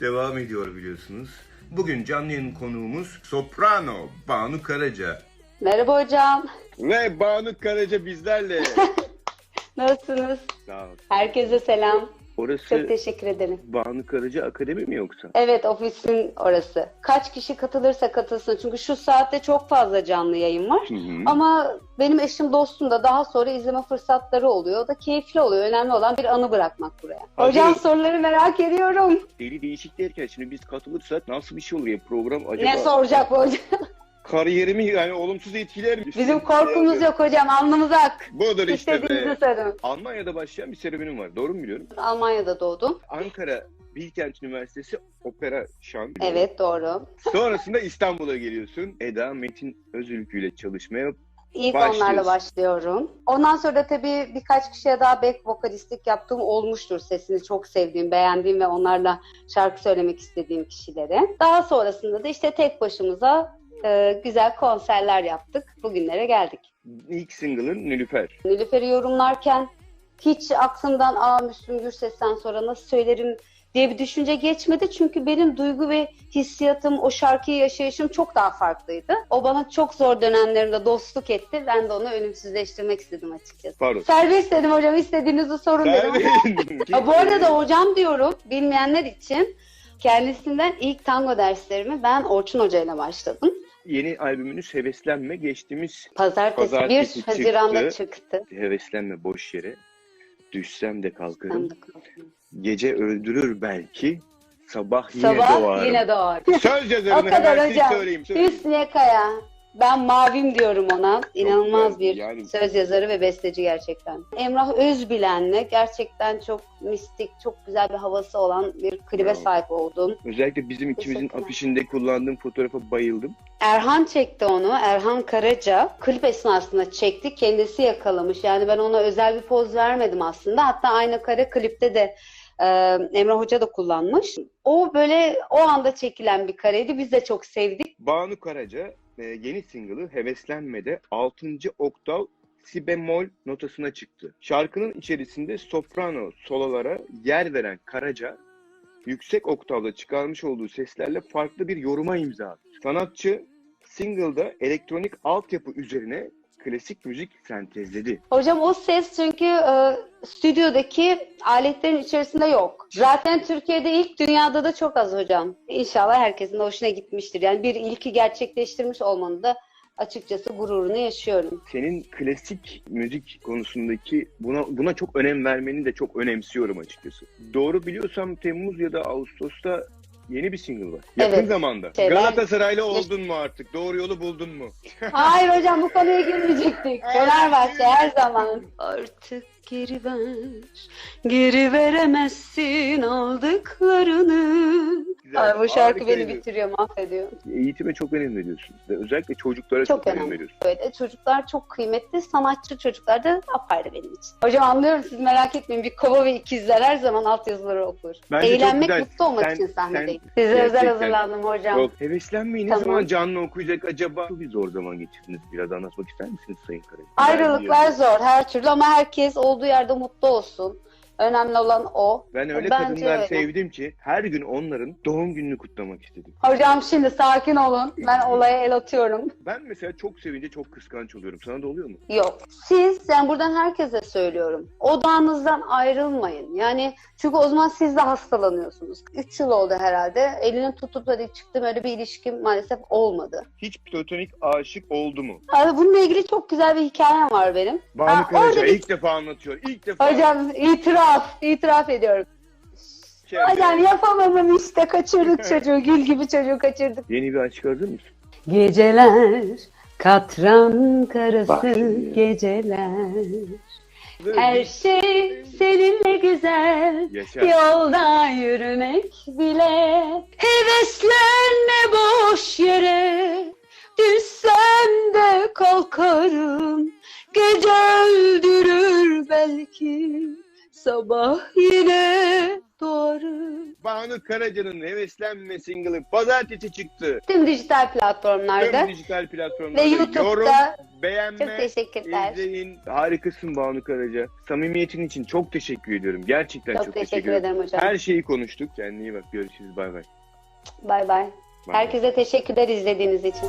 Devam ediyor biliyorsunuz. Bugün canlı yayın konuğumuz Soprano Banu Karaca. Merhaba hocam. Ve Banu Karaca bizlerle. Nasılsınız? Sağ ol. Herkese selam. Orası Çok teşekkür ederim. Banu Karaca Akademi mi yoksa? Evet ofisin orası. Kaç kişi katılırsa katılsın. Çünkü şu saatte çok fazla canlı yayın var. Hı hı. Ama benim eşim dostum da daha sonra izleme fırsatları oluyor. O da keyifli oluyor. Önemli olan bir anı bırakmak buraya. Hadi. Hocam soruları merak ediyorum. Deli değişik derken şimdi biz katılırsak nasıl bir şey olur ya program acaba? Ne soracak bu hocam? Kariyerimi yani olumsuz etkiler mi? Bizim korkumuz yok hocam. Alnımıza ak. Budur işte be. sorun. Almanya'da başlayan bir serüvenim var. Doğru mu biliyorum? Almanya'da doğdum. Ankara Bilkent Üniversitesi Opera Şan. Evet doğru. Sonrasında İstanbul'a geliyorsun. Eda Metin Özülkü ile çalışmaya İlk onlarla başlıyorum. Ondan sonra da tabii birkaç kişiye daha back vokalistlik yaptığım olmuştur. Sesini çok sevdiğim, beğendiğim ve onlarla şarkı söylemek istediğim kişilere. Daha sonrasında da işte tek başımıza e, güzel konserler yaptık. Bugünlere geldik. ilk single'ın Nülüfer. Nilüfer'i yorumlarken hiç aklımdan aa Müslüm Gürses'ten sonra nasıl söylerim diye bir düşünce geçmedi. Çünkü benim duygu ve hissiyatım, o şarkıyı yaşayışım çok daha farklıydı. O bana çok zor dönemlerimde dostluk etti. Ben de onu ölümsüzleştirmek istedim açıkçası. Pardon. Serbest dedim hocam istediğinizi sorun dedim. Bu arada hocam diyorum bilmeyenler için kendisinden ilk tango derslerimi ben Orçun Hoca ile başladım. Yeni albümünüz Heveslenme geçtiğimiz Pazartesi, Pazartesi 1 Haziran'da çıktı. çıktı. Heveslenme boş yere. Düşsem de kalkarım. De. Gece öldürür belki. Sabah yine Sabah doğarım. yine doğar. Söz O yazarını kadar hemen siz hocam. söyleyeyim. söyleyeyim. Hüsniye Kaya. Ben Mavim diyorum ona. İnanılmaz bir yani- söz yazarı ve besteci gerçekten. Emrah Özbilen'le gerçekten çok mistik, çok güzel bir havası olan bir klibe Bravo. sahip oldum. Özellikle bizim ikimizin afişinde kullandığım fotoğrafa bayıldım. Erhan çekti onu. Erhan Karaca. Klip esnasında çekti. Kendisi yakalamış. Yani ben ona özel bir poz vermedim aslında. Hatta aynı kare klipte de e, Emrah Hoca da kullanmış. O böyle o anda çekilen bir kareydi. Biz de çok sevdik. Banu Karaca e, yeni single'ı Heveslenme'de 6. oktav si bemol notasına çıktı. Şarkının içerisinde soprano sololara yer veren Karaca, yüksek oktavda çıkarmış olduğu seslerle farklı bir yoruma imza attı. Sanatçı single'da elektronik altyapı üzerine klasik müzik sentezledi. Hocam o ses çünkü e, stüdyodaki aletlerin içerisinde yok. Zaten Türkiye'de ilk dünyada da çok az hocam. İnşallah herkesin hoşuna gitmiştir. Yani bir ilki gerçekleştirmiş olmanın da açıkçası gururunu yaşıyorum. Senin klasik müzik konusundaki buna buna çok önem vermeni de çok önemsiyorum açıkçası. Doğru biliyorsam Temmuz ya da Ağustos'ta yeni bir single var. Yakın Evet. zamanda. Şey, ben- Galatasaraylı oldun mu artık? Doğru yolu buldun mu? Hayır hocam bu konuya girmeyecektik. Fenerbahçe her zaman. Artık geri ver, geri veremezsin aldıklarını. Güzel, Ay, bu şarkı beni bitiriyor, mahvediyor. Eğitime çok önem veriyorsun. Ve özellikle çocuklara Çok çok, önem önemli. veriyorsun. Böyle çocuklar çok kıymetli, sanatçı çocuklar da apayrı benim için. Hocam anlıyorum siz merak etmeyin. Bir kova ve ikizler her zaman altyazıları okur. Bence Eğlenmek, mutlu olmak Sen- için sahnedeyim. sen Size özel hazırlandım hocam. Yok, heveslenmeyi ne Tamam. zaman canlı okuyacak acaba? Çok bir zor zaman geçirdiniz. Biraz anlatmak ister misiniz Sayın Karaca? Ayrılıklar zor her türlü ama herkes olduğu yerde mutlu olsun. Önemli olan o. Ben öyle Bence kadınlar öyle. sevdim ki her gün onların doğum gününü kutlamak istedim. Hocam şimdi sakin olun. Ben olaya el atıyorum. Ben mesela çok sevince çok kıskanç oluyorum. Sana da oluyor mu? Yok. Siz, yani buradan herkese söylüyorum. Odağınızdan ayrılmayın. Yani çünkü o zaman siz de hastalanıyorsunuz. 3 yıl oldu herhalde. Elini tutup hadi çıktım öyle bir ilişkim maalesef olmadı. Hiç platonik aşık oldu mu? Abi bununla ilgili çok güzel bir hikayem var benim. Banu Karaca ilk defa anlatıyor. İlk defa. Hocam itiraf, itiraf ediyorum. Şey- Hocam yapamadım işte kaçırdık çocuğu. Gül gibi çocuğu kaçırdık. Yeni bir aşk aradın mısın? Geceler katran karası geceler. Her şey seninle güzel. Yaşa. Yolda yürümek bile Heveslenme boş yere Düşsem de kalkarım Gece öldürür belki Sabah yine doğarım Banu Karaca'nın Heveslenme single'ı pazartesi çıktı. Tüm dijital platformlarda Tüm dijital platformlarda ve yorum, YouTube'da. beğenme, Çok teşekkürler. izleyin. Harikasın Banu Karaca. Samimiyetin için çok teşekkür ediyorum. Gerçekten çok, Çok teşekkür ederim hocam. Her şeyi konuştuk. Kendine iyi bak. Görüşürüz. Bay bay. Bay bay. Bay bay. Herkese teşekkürler izlediğiniz için.